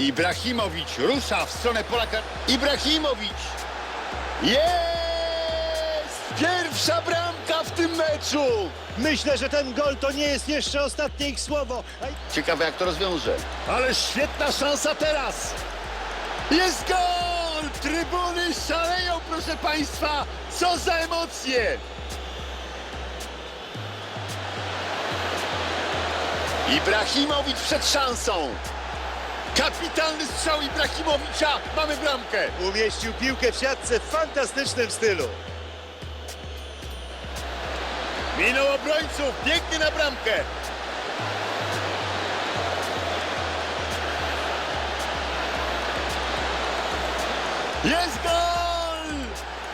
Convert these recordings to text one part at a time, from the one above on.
Ibrahimowicz rusza w stronę Polaka. Ibrahimowicz! Jest! Pierwsza bramka w tym meczu! Myślę, że ten gol to nie jest jeszcze ostatnie ich słowo. Ciekawe jak to rozwiąże. Ale świetna szansa teraz! Jest gol! Trybuny szaleją, proszę Państwa! Co za emocje! Ibrahimowicz przed szansą! Kapitalny strzał Ibrahimowicza! Mamy bramkę! Umieścił piłkę w siatce w fantastycznym stylu. Minął obrońców, biegnie na bramkę! Jest gol!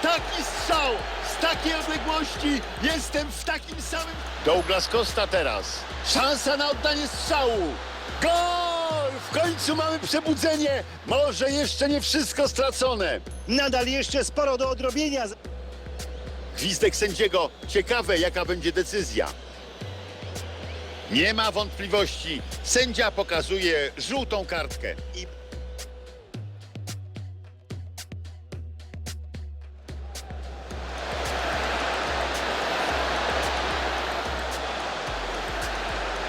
Taki strzał! Z takiej odległości jestem w takim samym... Douglas Costa teraz. Szansa na oddanie strzału. Gol! W końcu mamy przebudzenie. Może jeszcze nie wszystko stracone. Nadal jeszcze sporo do odrobienia. Gwizdek sędziego. Ciekawe, jaka będzie decyzja. Nie ma wątpliwości. Sędzia pokazuje żółtą kartkę. I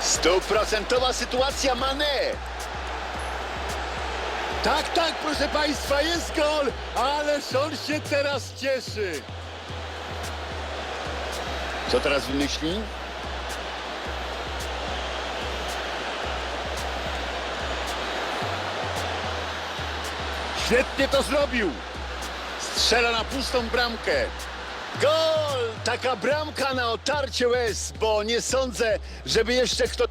Stuprocentowa sytuacja Mane. Tak, tak, proszę Państwa, jest gol, ale on się teraz cieszy. Co teraz wymyśli? Świetnie to zrobił. Strzela na pustą bramkę. Gol! Taka bramka na otarcie łez, bo nie sądzę, żeby jeszcze kto